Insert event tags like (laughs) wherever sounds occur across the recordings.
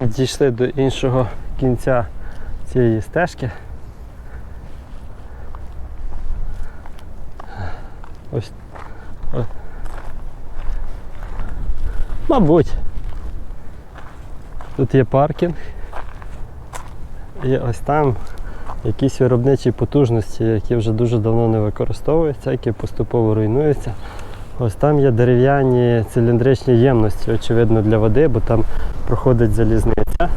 Дійшли до іншого кінця цієї стежки. Ось. ось. Мабуть. Тут є паркінг. І ось там якісь виробничі потужності, які вже дуже давно не використовуються, які поступово руйнуються. Ось там є дерев'яні циліндричні ємності, очевидно, для води, бо там проходить залізниця.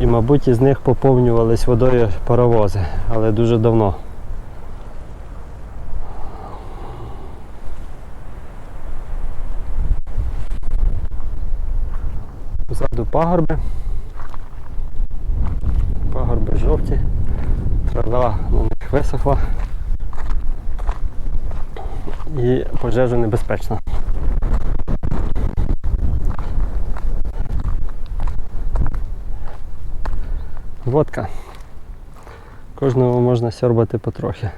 І, мабуть, із них поповнювались водою паровози, але дуже давно. Позаду пагорби. Пагорби жовті, трава на них висохла і пожежа небезпечна. Водка. Кожного можна сьорбати потрохи.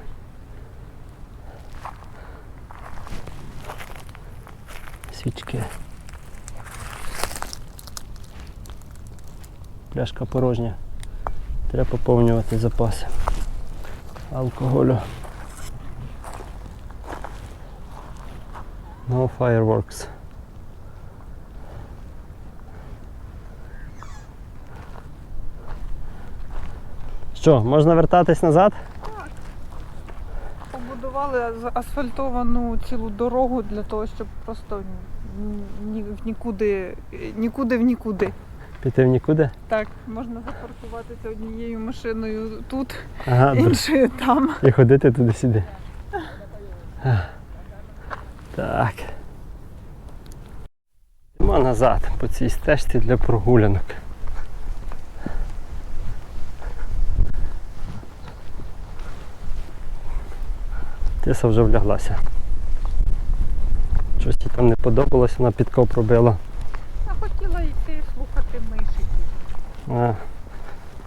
Свічки. Пляшка порожня. Треба поповнювати запаси алкоголю. No fireworks. Що, можна вертатись назад? Побудували асфальтовану цілу дорогу для того, щоб просто ні, в нікуди, нікуди в нікуди. Піти в нікуди? Так, можна запаркуватися однією машиною тут, Ага, іншою там. і ходити туди-сюди. Так. Йдемо назад по цій стежці для прогулянок. Тиса вже вляглася. Щось їй там не подобалось, вона підкоп робила. Я хотіла йти слухати миші. А,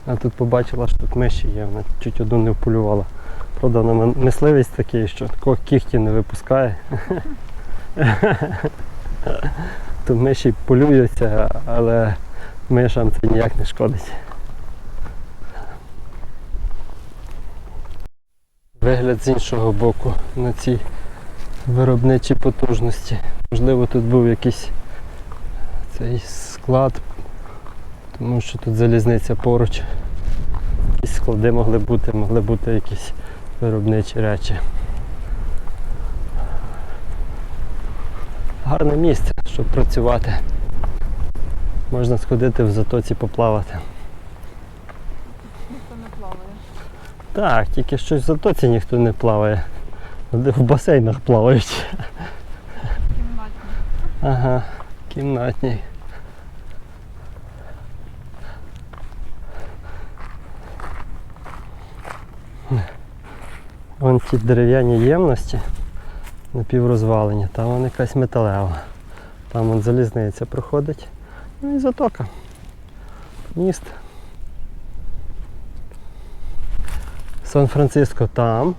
а тут побачила, що тут миші є, вона чуть одну не вполювала. Правда, вона м- мисливець такий, що такого кіхті не випускає. (laughs) (laughs) То миші полюються, але мишам це ніяк не шкодить. Вигляд з іншого боку на ці виробничі потужності. Можливо, тут був якийсь цей склад тому що тут залізниця поруч. Якісь склади могли бути, могли бути якісь виробничі речі. Гарне місце, щоб працювати. Можна сходити в затоці поплавати. Ніхто не плаває. Так, тільки щось в затоці ніхто не плаває. В басейнах плавають. Кімнатні. Ага, кімнатні. Вон ті дерев'яні ємності напіврозвалені, там вон якась металева. Там вон залізниця проходить. Ну і затока. Міст. Сан-Франциско там,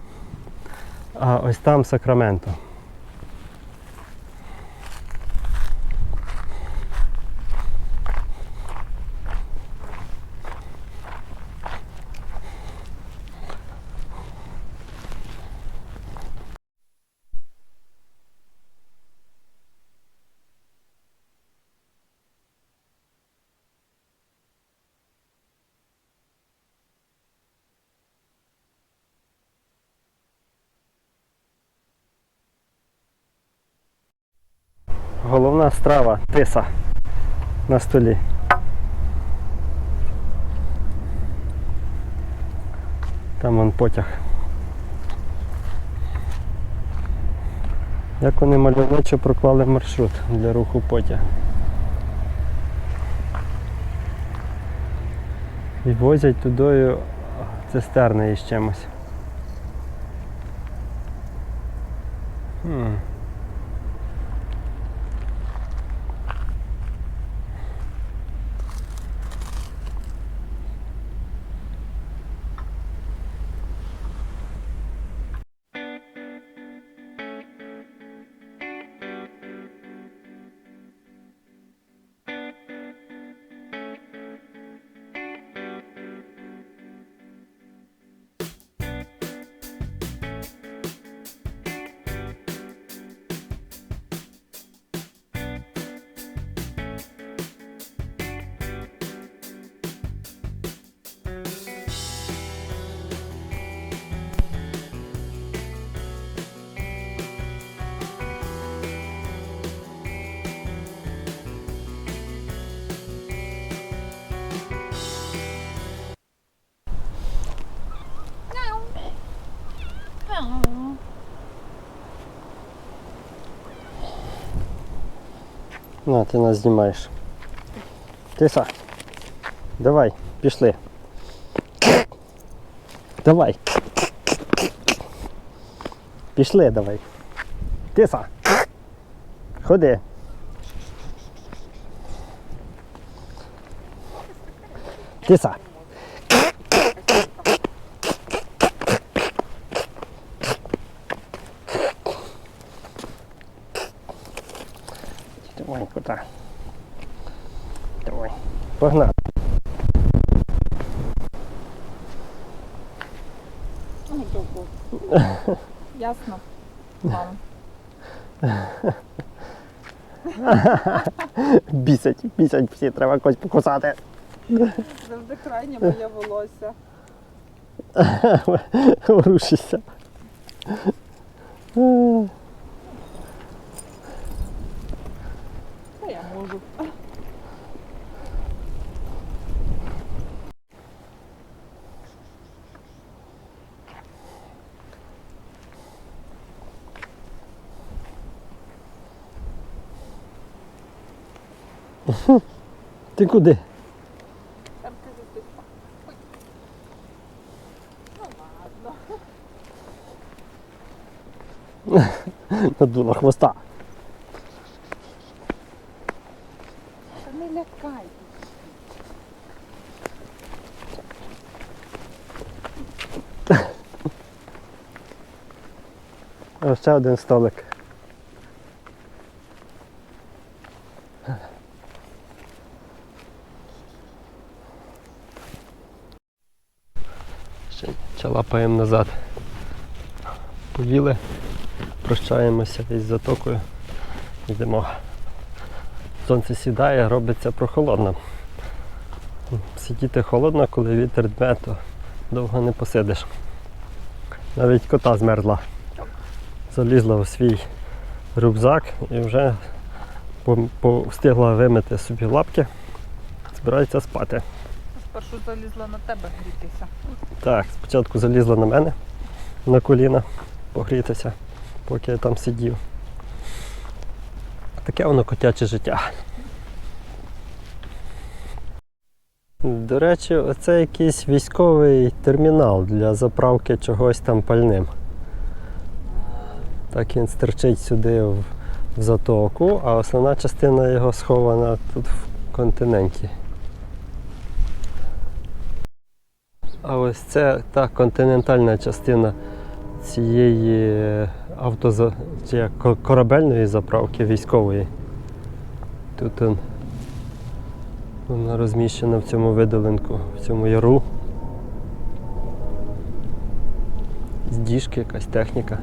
а ось там Сакраменто. Головна страва тиса на столі. Там вон потяг. Як вони мальовничо проклали маршрут для руху потяга. І возять тудою цистерни із чимось. Хм. Ну, ти нас знімаєш. Тиса. Давай, пішли. Давай. Пішли давай. Тиса. Ходи. Тиса. Давай, куда? Давай. Погнали. Ну. (laughs) Ясно. Мам. (laughs) Бісять, бісять всі, треба когось покусати. Завжди крайнє моє волосся. (laughs) Рушишся. Та я можу. Ти куди? Там ти. Ну ладно. Надула хвоста. Та не лякай. Ось ще один столик. Ще чалапаємо назад. Поїли, прощаємося із затокою. Йдемо. Сонце сідає, робиться прохолодно. Сидіти холодно, коли вітер дме, то довго не посидиш. Навіть кота змерзла. Залізла у свій рюкзак і вже встигла вимити собі лапки, збирається спати. Спершу залізла на тебе грітися. Так, спочатку залізла на мене на коліна погрітися, поки я там сидів. Таке воно котяче життя. До речі, оце якийсь військовий термінал для заправки чогось там пальним. Так він стерчить сюди в, затоку, а основна частина його схована тут в континенті. А ось це та континентальна частина цієї автоза... чи як, корабельної заправки військової. Тут он, вона розміщена в цьому видолинку, в цьому яру. З діжки якась техніка.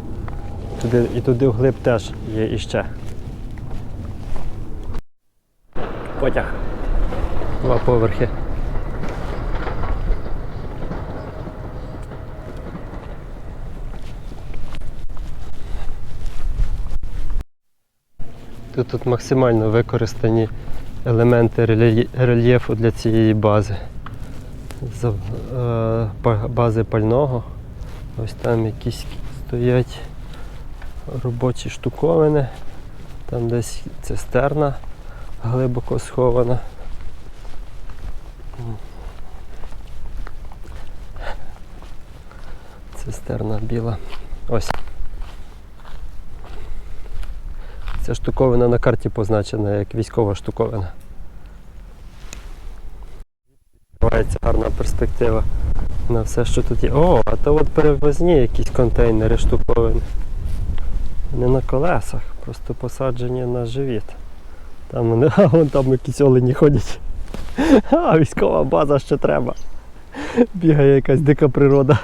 Туди, і туди вглиб теж є іще. Потяг. Два поверхи. Тут, тут максимально використані елементи рельєфу для цієї бази. За- е, бази пального. Ось там якісь стоять робочі штуковини. Там десь цистерна глибоко схована. Цистерна біла. Ось. Ця штуковина на карті позначена як військова штуковина. Відкривається гарна перспектива на все, що тут є. О, а то от перевозні якісь контейнери штуковини. Не на колесах, просто посаджені на живіт. Там вони, (laughs) а вон там якісь олені ходять. (laughs) А, військова база ще треба. Бігає якась дика природа.